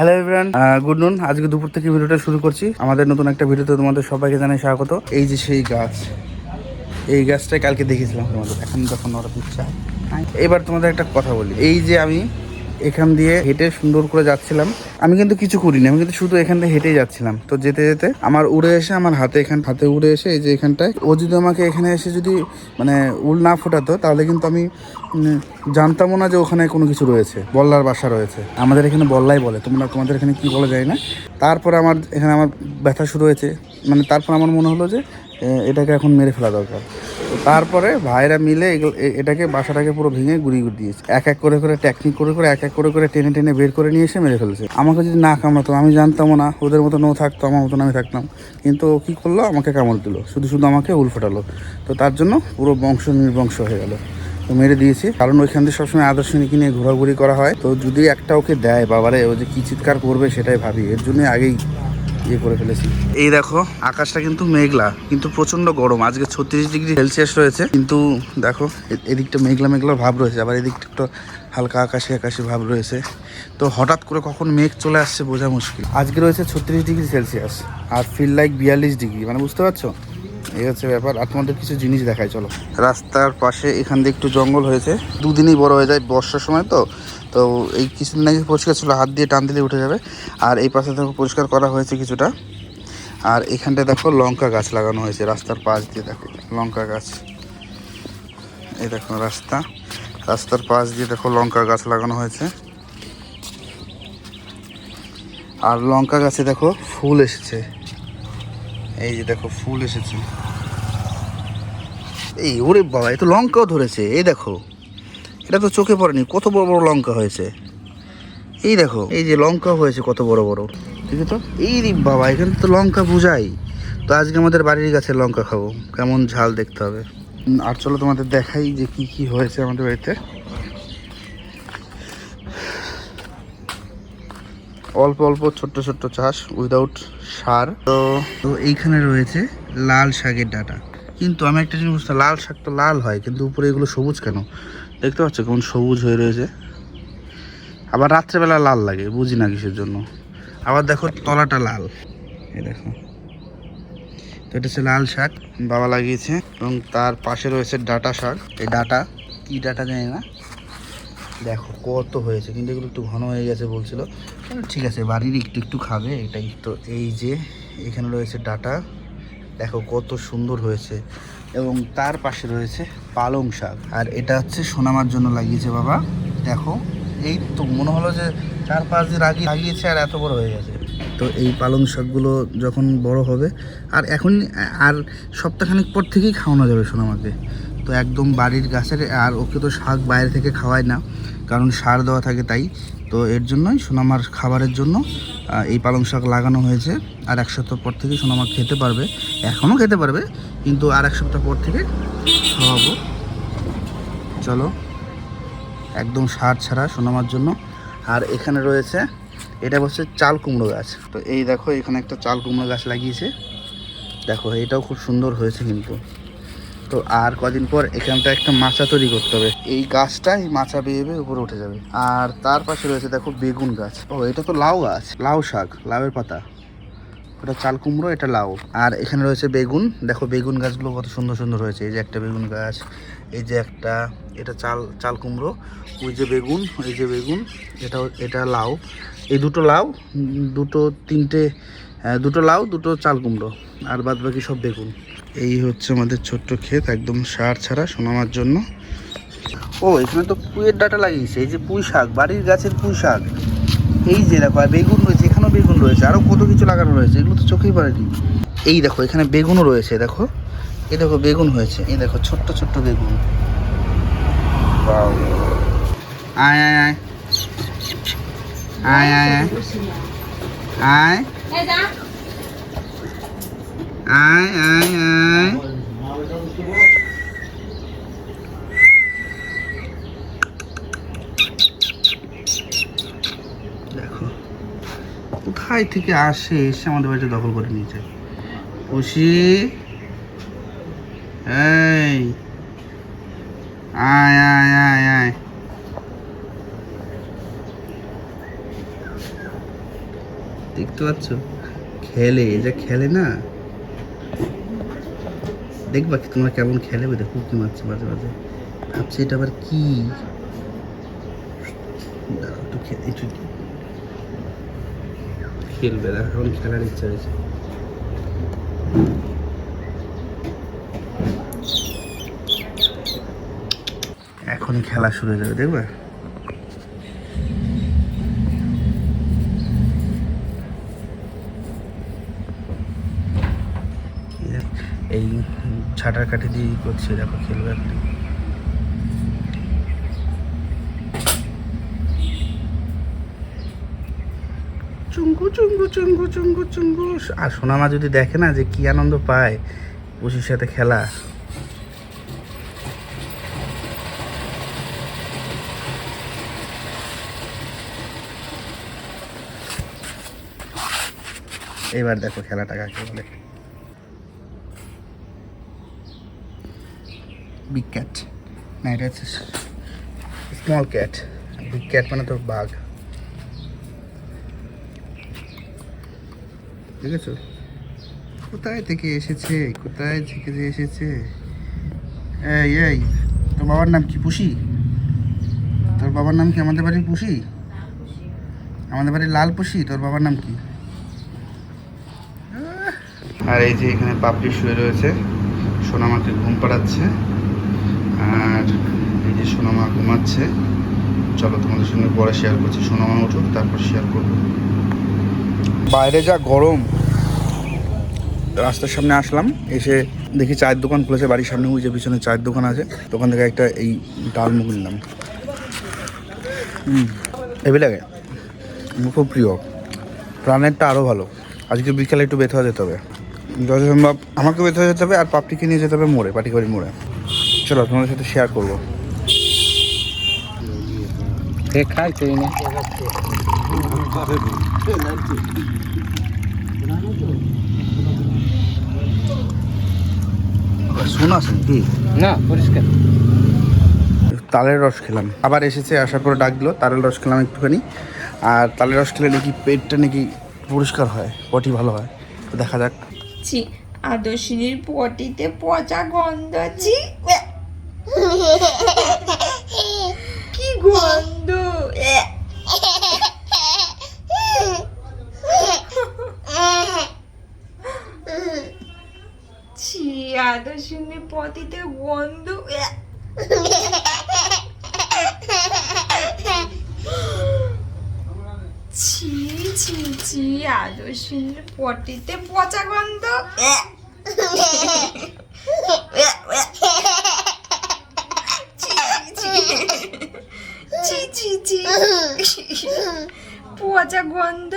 Hello everyone good নুন আজকে দুপুর থেকে ভিডিওটা শুরু করছি। আমাদের নতুন একটা ভিডিওতে তোমাদের সবাইকে জানাই স্বাগত। এই যে সেই গাছ, এই গাছটাই কালকে দেখেছিলাম তোমাদের। এখন যখন ওরা এবার তোমাদের একটা কথা বলি। এই যে আমি এখান দিয়ে হেঁটে সুন্দর করে যাচ্ছিলাম। আমি কিন্তু কিছু করিনি, আমি কিন্তু শুধু এখান থেকে হেঁটেই যাচ্ছিলাম। তো যেতে যেতে আমার উড়ে এসে, আমার হাতে এখান, হাতে উড়ে এসে এই যে এখানটায়, ও যদি আমাকে এখানে এসে যদি মানে উল না ফোটাতো, তাহলে কিন্তু আমি জানতামও না যে ওখানে কোনো কিছু রয়েছে, বল্লার বাসা রয়েছে। আমাদের এখানে বল্লাই বলে, তোমরা তোমাদের এখানে কি বলা যায় না। তারপর আমার, এখানে আমার ব্যথা শুরু হয়েছে। মানে তারপর আমার মনে হলো যে এটাকে এখন মেরে ফেলা দরকার। তারপরে ভাইরা মিলে এটাকে বাসাটাকে পুরো ভেঙে গুড়ি গুড়ি দিয়েছে। এক এক করে করে টেকনিক করে করে, এক এক করে করে টেনে টেনে বের করে নিয়ে এসে মেরে ফেলেছে। আমাকে যদি না কামড়াতো, আমি জানতামও না, ওদের মতন ও থাকতো, আমার মতন আমি থাকতাম। কিন্তু ও কী করল? আমাকে কামড় দিল। শুধু শুধু আমাকে উল ফোটালো। তো তার জন্য পুরো বংশ নির্বংশ হয়ে গেল। তো মেরে দিয়েছি। কারণ ওইখান থেকে সবসময় আদর্শনীকে নিয়ে ঘোরাঘুরি করা হয়। তো যদি একটা ওকে দেয়, বাবারে, ও যে কী চিৎকার করবে সেটাই ভাবি। এর জন্য আগেই ইয়ে করে ফেলেছি। এই দেখো, আকাশটা কিন্তু মেঘলা, কিন্তু প্রচণ্ড গরম। আজকে ছত্রিশ ডিগ্রি সেলসিয়াস রয়েছে, কিন্তু দেখো এদিকটা মেঘলা মেঘলা ভাব রয়েছে, আবার এদিকটা একটু হালকা আকাশি আকাশে ভাব রয়েছে। তো হঠাৎ করে কখন মেঘ চলে আসছে বোঝা মুশকিল। আজকে রয়েছে ছত্রিশ ডিগ্রি সেলসিয়াস, আর ফিল লাইক বিয়াল্লিশ ডিগ্রি মানে বুঝতে পারছ? এই হচ্ছে ব্যাপার। আর তোমাদের কিছু জিনিস দেখাই, চলো। রাস্তার পাশে এখান দিয়ে একটু জঙ্গল হয়েছে। দুদিনই বড় হয়ে যায় বর্ষার সময় তো। তো এই কিছুদিন আগে পরিষ্কার ছিল, হাত দিয়ে টান দিলে উঠে যাবে। আর এই পাশে দেখো পরিষ্কার করা হয়েছে কিছুটা। আর এখানটায় দেখো লঙ্কা গাছ লাগানো হয়েছে, রাস্তার পাশ দিয়ে দেখো, লঙ্কা গাছ। এই দেখো রাস্তা, রাস্তার পাশ দিয়ে দেখো লঙ্কা গাছ লাগানো হয়েছে। আর লঙ্কা গাছে দেখো ফুল এসেছে। এই যে দেখো, ফুল এসেছে। এই ওরে বাবা, এ তো লঙ্কাও ধরেছে, এই দেখো। এটা তো চোখে পড়েনি, কত বড় বড় লঙ্কা হয়েছে। এই দেখো, এই যে লঙ্কা হয়েছে কত বড় বড়। ঠিক তো? এই রে বাবা, এখানে তো লঙ্কা বুঝাই। তো আজকে আমাদের বাড়ির গাছের লঙ্কা খাব, কেমন ঝাল দেখতে হবে। আর চলো তোমাদের দেখাই যে কি কি হয়েছে আমাদের বাড়িতে। অল্প অল্প ছোট্ট ছোট্ট চাষ উইদাউট সার। তো তো এইখানে রয়েছে লাল শাকের ডাটা। কিন্তু আমি একটা জিনিস বুঝতে লাল শাক তো লাল হয়, কিন্তু উপরে এগুলো সবুজ কেন? দেখতে পাচ্ছ কেমন সবুজ হয়ে রয়েছে? আবার রাত্রেবেলা লাল লাগে, বুঝি না কিসের জন্য। আবার দেখো তলাটা লাল। এই দেখো। তো এটা হচ্ছে লাল শাক, বাবা লাগিয়েছে, এবং তার পাশে রয়েছে ডাটা শাক। এই ডাটা, কি ডাটা জানি না। দেখো কত হয়েছে, কিন্তু এগুলো একটু ঘন হয়ে গেছে বলছিল। ঠিক আছে, বাড়ির একটু একটু খাবে, এটাই তো। এই যে, এখানে রয়েছে ডাটা। দেখো কত সুন্দর হয়েছে। এবং তার পাশে রয়েছে পালং শাক। আর এটা হচ্ছে সোনামার জন্য লাগিয়েছে বাবা। দেখো, এই তো মনে হলো যে চার পাঁচ দিন আগে লাগিয়েছে আর এত বড় হয়ে গেছে। তো এই পালং শাকগুলো যখন বড় হবে, আর এখন, আর সপ্তাহখানেক পর থেকেই খাওয়ানো যাবে সোনামাকে। তো একদম বাড়ির গাছের, আর ওকে তো শাক বাইরে থেকে খাওয়ায় না, কারণ সার দেওয়া থাকে তাই। তো এর জন্যই সোনামার খাবারের জন্য এই পালং শাক লাগানো হয়েছে। আর এক সপ্তাহ পর থেকে সোনামা খেতে পারবে, এখনও খেতে পারবে, কিন্তু আর এক সপ্তাহ পর থেকে খাওয়াবো। চলো, একদম সার ছাড়া সোনামার জন্য। আর এখানে রয়েছে, এটা হচ্ছে চাল কুমড়ো গাছ। তো এই দেখো, এখানে একটা চাল কুমড়ো গাছ লাগিয়েছে। দেখো, এটাও খুব সুন্দর হয়েছে কিন্তু। তো আর কদিন পর এখানটা একটা মাচা তৈরি করতে হবে। এই গাছটাই মাচা বেয়ে বেয়ে উপরে উঠে যাবে। আর তার পাশে রয়েছে দেখো বেগুন গাছ। ও এটা তো লাউ গাছ। লাউ শাক লাউয়ের পাতা। ওটা চাল কুমড়ো এটা লাউ। আর এখানে রয়েছে বেগুন। দেখো বেগুন গাছগুলো কত সুন্দর সুন্দর হয়েছে। এই যে একটা বেগুন গাছ এই যে একটা এটা চাল চাল কুমড়ো ওই যে বেগুন এই যে বেগুন এটা এটা লাউ। এই দুটো লাউ দুটো তিনটে আহ, দুটো লাউ দুটো চাল কুমড়ো। আর বাদ বাকি সব বেগুন। এই হচ্ছে আমাদের ছোট্ট ক্ষেত, একদম সার ছাড়া সোনামার জন্য। ও, এখানে তো পুঁয়ের ডাটা লাগিয়েছে, এই যে পুঁই শাক, বাড়ির গাছের পুঁই শাক। এই যে দেখো বেগুন রয়েছে, এখানেও বেগুন রয়েছে আরও কত কিছু লাগানো রয়েছে, এগুলো তো চোখেই পড়েনি। এই দেখো, এখানে বেগুনও রয়েছে, দেখো। এই দেখো, বেগুন হয়েছে, এই দেখো, ছোট্ট ছোট্ট বেগুন. আয় আয় আয়। আয় আয় আয়। আয় আয় আয়। দেখো, কোথায় থেকে আসে, এসে আমাদের বাড়িতে দখল করে নিয়েছে। খুশি এই, আয় আয় আয় আয়। দেখতে পাচ্ছ? খেলে যে খেলে না? দেখবা কি তোমরা কেমন খেলে ওই দেখো কি মারছে মাঝে মাঝে। ভাবছি এটা আবার কি? একটু খে- একটু খেলবে দেখো এখন খেলার ইচ্ছা হয়েছে এখন খেলা শুরু হয়ে যাবে দেখবে? এই ছাটার কাঠি দিয়ে করছে, দেখো খেলবে এখন। চুঙ্গু চুঙ্গু চুঙ্গু চুঙ্গু চুঙ্গু। আর সোনামা যদি দেখে না যে কি আনন্দ পায় পুষির সাথে খেলা। এবার দেখো খেলাটা কাকে বলে। বিগ ক্যাট না এটা হচ্ছে স্মল ক্যাট বিগ ক্যাট মানে তোর বাঘ দেখেছ? কোথায় থেকে এসেছে? কোথায় থেকে যে এসেছে? এই এই, তোর বাবার নাম কি, পুষি? তোর বাবার নাম কি আমাদের বাড়ির পুষি? আমাদের বাড়ির লাল পুষি? তোর বাবার নাম কি? আর এই যে এখানে পাপড়ি শুয়ে রয়েছে, সোনামাকে ঘুম পাড়াচ্ছে। আর এই যে সোনামা ঘুমাচ্ছে, চলো তোমাদের সঙ্গে পরে শেয়ার করছি। সোনামা উঠুক তারপর শেয়ার করব। বাইরে যা গরম, রাস্তার সামনে আসলাম, এসে দেখি চায়ের দোকান খুলেছে, বাড়ির সামনে যে পিছনে চায়ের দোকান আছে, দোকান থেকে একটা এই ডাল মুখ নিলাম হেভি লাগে। খুব প্রিয়। প্রাণেরটা আরও ভালো। আজকে বিকালে একটু বেথা যেতে হবে। যত সম্ভব আমাকে বেথা যেতে হবে, আর পাপড়িকে নিয়ে যেতে হবে মোড়ে পাটিকারি মোড়ে। চলো তোমাদের সাথে শেয়ার করব। দেখাই না? শোনা কি না পরিষ্কার। তালের রস খেলাম। আবার এসেছে আসার পরে ডাক দিল তালের রস খেলাম একটুখানি। আর তালের রস খেলে নাকি পেটটা নাকি পরিষ্কার হয় পটি ভালো হয়? তো দেখা যাক। ছি আদর্শিনীর পটিতে পচা গন্ধ ছি কি গন্ধ। ছি আদর্শিনীর পটিতে গন্ধ। এ। ছি ছি ছি আদর্শিনীর পটিতে পচা গন্ধ এ। ছি ছি ছি পচা গন্ধ